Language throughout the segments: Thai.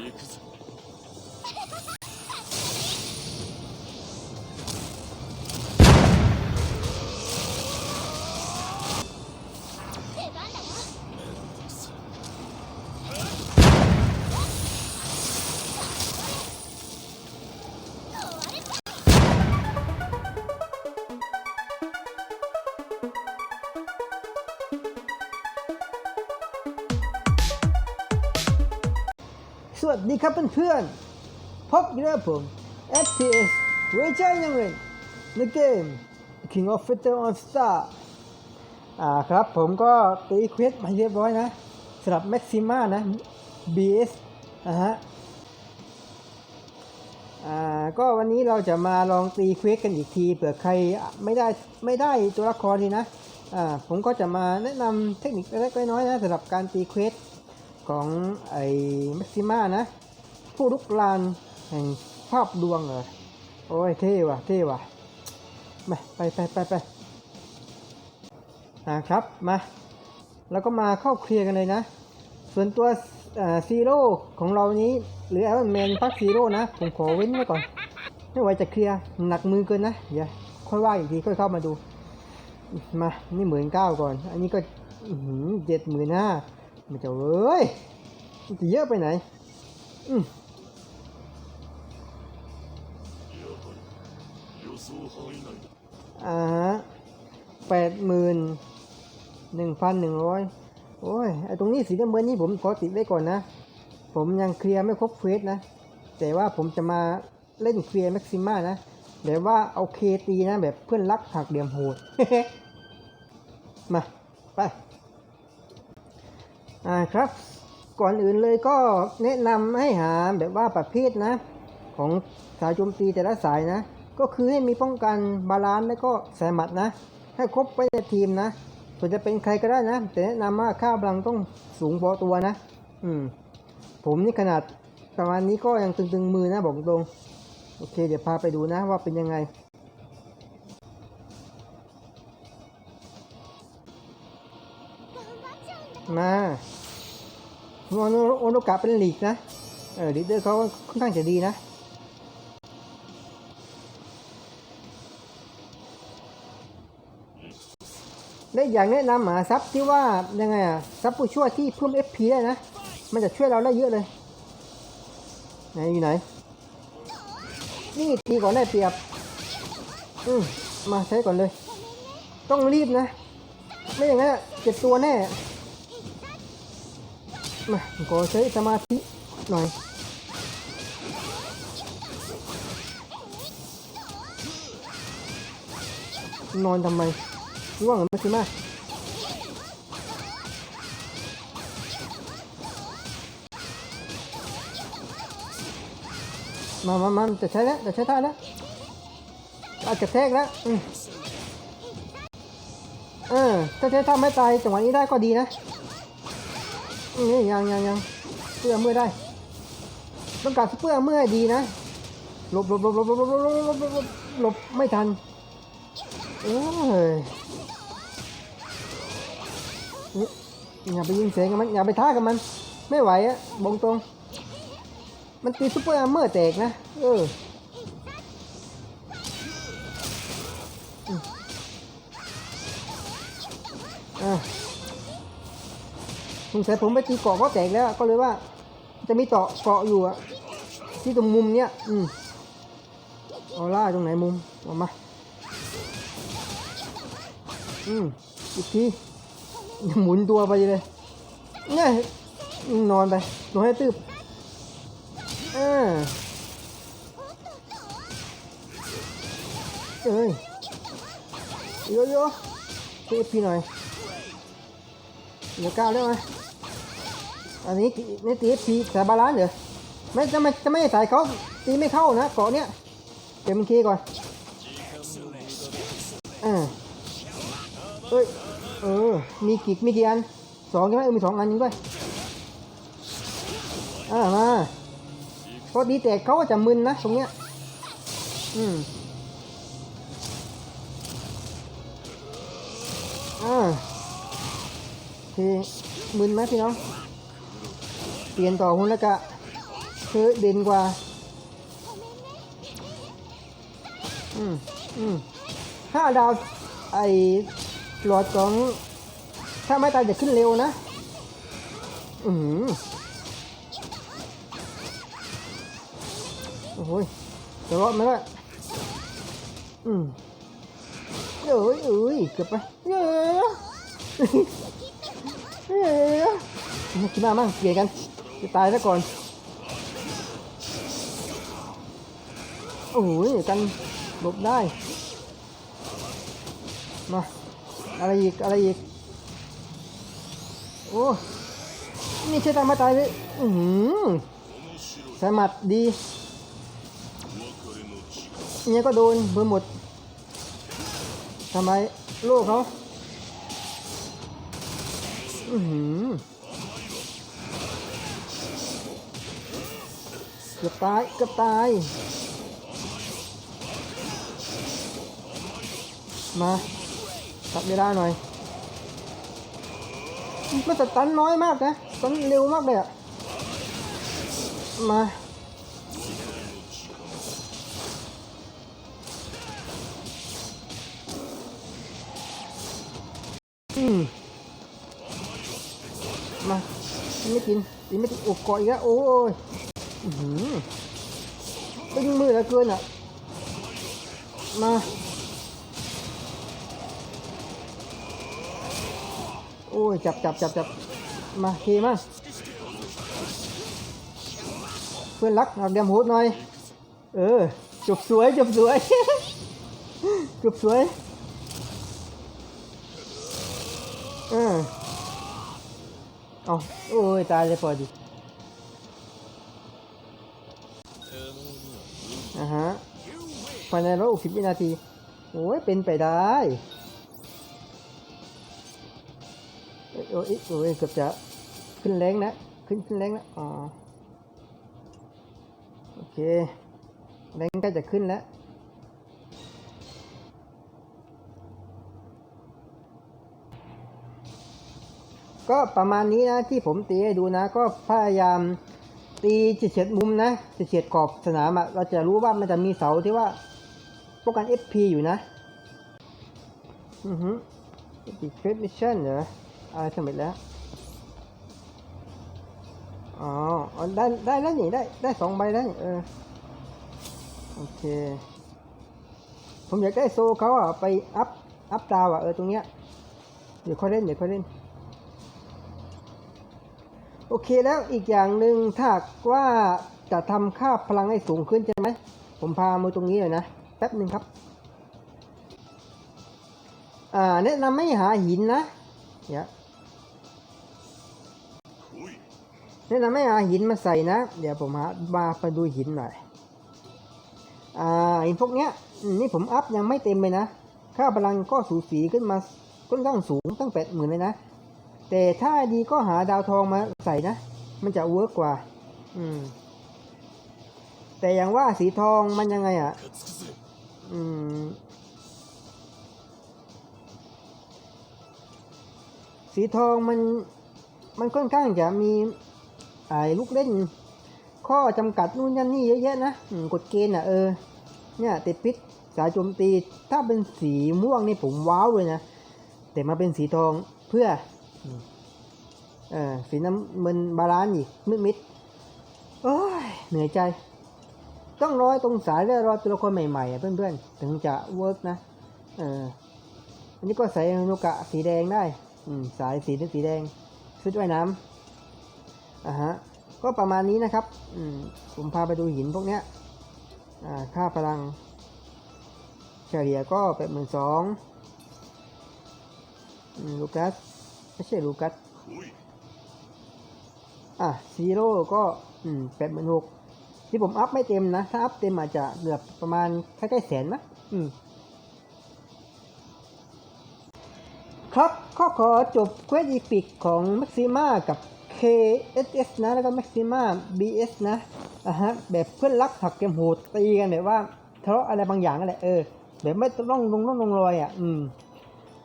İyi kızım. วัสดีครับเพื่อนๆพบกันแล้วผม FPS เวอร์ชันยังเรนในเกม King of Fighter All Star อ่าครับผมก็ตีเควสมาเรียบร้อยนะสำหรับ Maxima นะ BS นะฮะอ่าก็วันนี้เราจะมาลองตีเควสกันอีกทีเผื่อใครไม่ได้ไม่ได้ตัวละครดีนะอ่าผมก็จะมาแนะนำเทคนิคเล็กๆน้อยๆนะสำหรับการตีเควส ของไอ้แม็กซิม่านะ ผู้ลุกลานแห่งภาพดวงเหรอโอ้ยเท่ว่ะเท่ว่ะมาไปไปไปไปอ่าครับมาแล้วก็มาเข้าเคลียร์กันเลยนะ ส่วนตัวซีโร่ของเรานี้ หรือแอรอนแมนพักซีโร่นะ ผมขอเว้นไว้ก่อน ไม่ไหวจะเคลียร์หนักมือเกินนะ เดี๋ยวค่อยว่าอีกทีค่อยเข้ามาดู มา นี่หมื่นเก้าก่อน อันนี้ก็เจ็ดหมื่นห้า มันจะเอ้ยมันจะเยอะไปไหน อืมอ่าแปดหมื่นหนึ่งพันหนึ่งร้อยโอ้ย ไอตรงนี้สีน้ำเงินนี่ผมขอติดไว้ก่อนนะ ผมยังเคลียร์ไม่ครบเฟสนะ แต่ว่าผมจะมาเล่นเคลียร์แม็กซิม่านะแบบว่าเอาเคตีนะแบบเพื่อนรักหักเดียมโหด มา ไป อ่าครับ ก่อนอื่นเลยก็แนะนำให้หาแบบว่าประเภทนะ ของสายโจมตีแต่ละสายนะ ก็คือให้มีป้องกันบาลานซ์และก็สายหมัดนะ ให้ครบไปในทีมนะส่วนจะเป็นใครก็ได้นะ แต่แนะนำว่าค่าพลังต้องสูงพอตัวนะ อืม ผมนี่ขนาดประมาณนี้ก็ยังตึงๆมือนะบอกตรง โอเค เดี๋ยวพาไปดูนะว่าเป็นยังไงมา โนโอโนกะเป็นลีกนะเออลีดเดอร์เขาค่อนข้างจะดีนะและอย่างแนะนำหมาซับที่ว่ายังไงอะซับผู้ช่วยที่เพิ่ม FP ได้นะ มันจะช่วยเราได้เยอะเลย ไหนอยู่ไหน นี่ตีก่อนได้เปรียบ อืมมาใช้ก่อนเลย ต้องรีบนะ ไม่อย่างนั้นเจ็บตัวแน่ มาขอใช้สมาธิหน่อยนอนทำไมง่วงเหรือไม่ใช่ไหมมามามาจะใช้แล้ว จะใช้ท่าแล้วอาจจะแทกแล้วอืมเออถ้าใช้ท่าไม่ตายจังหวะนี้ได้ก็ดีนะ นี่ยังยังยังเพื่อเมื่อได้ ต้องการเพื่อเมื่อดีนะหลบหลบหลบหลบหลบหลบหลบหลบหลบหลบหลบไม่ทันเอ้ยอย่าไปยิงเสียงกับมันอย่าไปท้ากับมัน ไม่ไหวอะบงตรง มันตีซุปเปอร์อาร์เมอร์แตกนะเอออะ สงสัยผมไปตีเกาะก็แตกแล้วก็เลยว่า จะมีเกาะเกาะอยู่อะที่ตรงมุมเนี้ยอืมออร่าตรงไหนมุมออกมา อืมอีกทีหมุนตัวไปเลยเนี่ยนอนไปนอนให้ตืบอ่าเอ้ยโยโย่ตีพี่หน่อยเหลือเก้าแล้ไหม อันนี้นี่ตีทีสายบาลานซ์เหรอไม่จะไม่จะไม่ใส่เขาตีไม่เข้านะเกาะเนี้ยเก็บมันคีก่อนอ่าเอ้ยเออ มีกี่มีกี่อันสองใช่ไหมเออมีสองอันจริงด้วยอ่ามาพอดีแต่เขาก็จะมึนนะตรงเนี้ยอืมอ่าโอเคมึนไหมพี่น้อง ลี่ยนต่อหุ้นแล้วก็ซื้อดินกว่า อืมอืมห้าดาว ไอหลอดของ ถ้าไม่ตายจะขึ้นเร็วนะ อืมโอ้ยจะรอดไหมล่ะอืมเฮ้ยเฮ้ยเกือบไปเฮ้ยเฮ้ยกินมามั่งเกลี่ยกัน จะตายซะก่อน โอ้ยกันหลบได้ มา อะไรอีก อะไรอีก โอ้นี่ใช่ตามมาตายเลย อือหือสายหมัดดีเนี่ยก็โดนเบอร์หมดทำไมโลกเขา อือ กือบตายเกือบตาย มาตัดเวลาหน่อยมันสตันน้อยมากนะตันเร็วมากเลยอะมาอืมมาไม่กินไม่กินโอ้กออีกแล้วโอ้ย อือหือตึงมือเหลือเกินอะ มาโอ้ย จับจับจับจับมาทีมาเพื่อนรักหักเดียมโหดหน่อย เออจบสวยจบสวยจบสวยเออเอาโอ้ย ตายเลยพอดี ภายในร้อยหกสิบวินาที โอ้ย เป็นไปได้โอ้ยโอ้ยเกือบจะขึ้นแรงนะ ขึ้นขึ้นแรงนะอ๋อโอเค แรงใกล้จะขึ้นแล้วก็ประมาณนี้นะที่ผมตีให้ดูนะ ก็พยายามตีเฉียดมุมนะเฉียดขอบสนามอะเราจะรู้ว่ามันจะมีเสาที่ว่า ป้องกัน FP อยู่นะ อือฮึอีกเฟสมิชชั่นเหรออะไรสำเร็จแล้ว อ๋อได้ได้แล้วนี่ได้ได้สองใบแล้วนี่เออ โอเค ผมอยากได้โซเขาอะ ไปอัพ อัพดาวอะ เออ ตรงเนี้ย เดี๋ยวค่อยเล่น เดี๋ยวค่อยเล่น โอเคแล้วอีกอย่างหนึ่งถ้าว่าจะทำค่าพลังให้สูงขึ้นใช่ไหม ผมพามาตรงนี้เลยนะ แป๊บหนึ่งครับ อ่าแนะนำไม่หาหินนะเดี๋ยวแนะนำไม่หาหินมาใส่นะ เดี๋ยวผมหามาไปดูหินหน่อย อ่าหินพวกเนี้ยนี่ผมอัพยังไม่เต็มเลยนะ ค่าพลังก็สูสีขึ้นมาค่อนข้างสูงตั้งแปดหมื่นเลยนะ แต่ถ้าดีก็หาดาวทองมาใส่นะ มันจะเวิร์กกว่า อืมแต่อย่างว่าสีทองมันยังไงอะ อืมสีทองมันมันค่อนข้างจะมีไอ้ลูกเล่น ข้อจำกัดนู่นนั่นนี่เยอะแยะนะกฎเกณฑ์อะเออ เนี่ยติดพิษสายโจมตี ถ้าเป็นสีม่วงนี่ผมว้าวเลยนะ แต่มาเป็นสีทองเพื่อเออสีน้ำมันบาลานซ์อีกมิดมิดๆโอ้ยเหนื่อยใจ ต้องรอยตรงสายแล้วรอตัวละครใหม่ๆอะเพื่อนๆ ถึงจะเวิร์กนะเอออันนี้ก็ใส่โนกะสีแดงได้อืมสายสีนึกสีแดงชุดว่ายน้ำอะฮะก็ประมาณนี้นะครับอืมผมพาไปดูหินพวกเนี้ยอ่าค่าพลังเฉลี่ยก็แปดหมื่นสองลูกัสไม่ใช่ลูกัสอะซีโร่ก็อืมแปดหมื่นหก ที่ผมอัพไม่เต็มนะ ถ้าอัพเต็มอาจจะเกือบประมาณใกล้ๆแสนนะอืมครับก็ขอจบเควสอีพิกของ Maxima กับ KSS นะ แล้วก็ Maxima BS นะอะฮะแบบเพื่อนรักหักเกมโหดตีกันแบบว่าทะเลาะอะไรบางอย่างนั่นแหละเออแบบไม่ต้องลงต้องลงรอยอะ อืม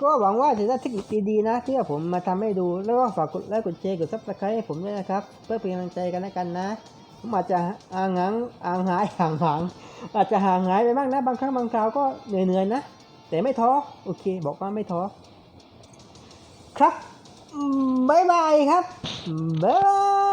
ก็หวังว่าจะได้เทคนิคดีๆนะ ที่ผมมาทำให้ดู แล้วก็ฝากกดไลค์กดแชร์กดซับสไครต์ให้ผมด้วยนะครับ เพื่อเป็นกำลังใจกันแล้วกันนะ ผมอาจจะอ่างหางอ่างหายห่างหางอาจจะห่างหายไปบ้างนะ บางครั้งบางคราวก็เหนื่อยๆนะ แต่ไม่ท้อโอเค บอกว่าไม่ท้อครับบ๊ายบายครับบ๊ายบาย